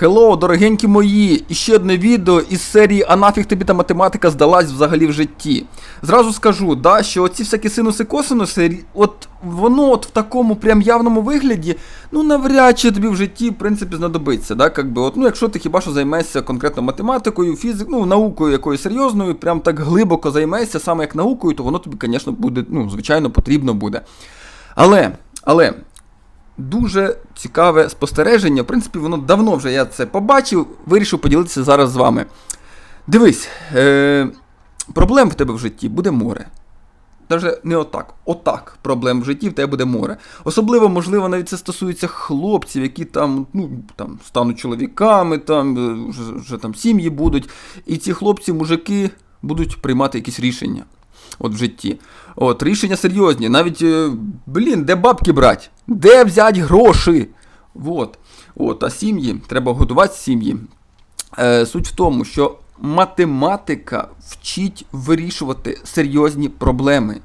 Хеллоу, дорогенькі мої! І ще одне відео із серії А нафіг тобі та математика здалась взагалі в житті. Зразу скажу, да, що оці всякі синуси косинуси, от воно от в такому прям явному вигляді, ну навряд чи тобі в житті, в принципі, знадобиться. Да, как би, от, ну, якщо ти хіба що займешся конкретно математикою, фізик, ну, наукою якоюсь серйозною, прям так глибоко займешся саме як наукою, то воно тобі, звісно, буде, ну, звичайно, потрібно буде. Але, але, дуже цікаве спостереження. В принципі, воно давно вже я це побачив, вирішив поділитися зараз з вами. Дивись, е, проблем в тебе в житті буде море. Даже не отак, отак проблем в житті в тебе буде море. Особливо, можливо, навіть це стосується хлопців, які там, ну, там стануть чоловіками, там е, вже, вже там сім'ї будуть. І ці хлопці, мужики, будуть приймати якісь рішення от в житті. От, рішення серйозні. Навіть, е, блін, де бабки брати? Де взяти гроші? От. От, а сім'ї, треба годувати сім'ї. Е, суть в тому, що математика вчить вирішувати серйозні проблеми.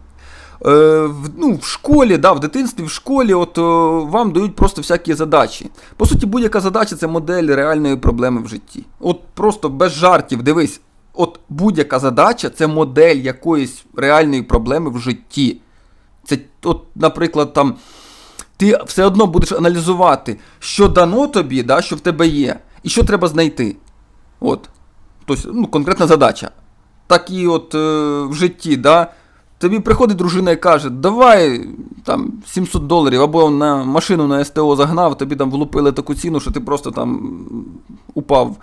Е, ну, в школі, да, в дитинстві, в школі, от е, вам дають просто всякі задачі. По суті, будь-яка задача це модель реальної проблеми в житті. От просто без жартів, дивись, от будь-яка задача це модель якоїсь реальної проблеми в житті. Це, от, наприклад, там ти все одно будеш аналізувати, що дано тобі, да, що в тебе є, і що треба знайти. От. Тобто, ну, конкретна задача. Так і от е, в житті, да, тобі приходить дружина і каже, давай там 700 доларів, або на машину на СТО загнав, тобі там влупили таку ціну, що ти просто там упав,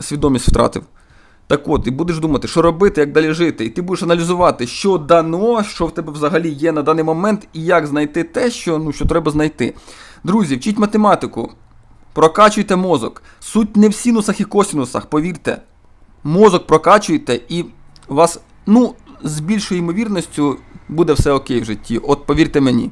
свідомість втратив. Так от, і будеш думати, що робити, як далі жити, і ти будеш аналізувати, що дано, що в тебе взагалі є на даний момент, і як знайти те, що, ну, що треба знайти. Друзі, вчіть математику, прокачуйте мозок. Суть не в синусах і косінусах, повірте. Мозок прокачуйте, і у вас, ну, з більшою ймовірністю буде все окей в житті. От повірте мені.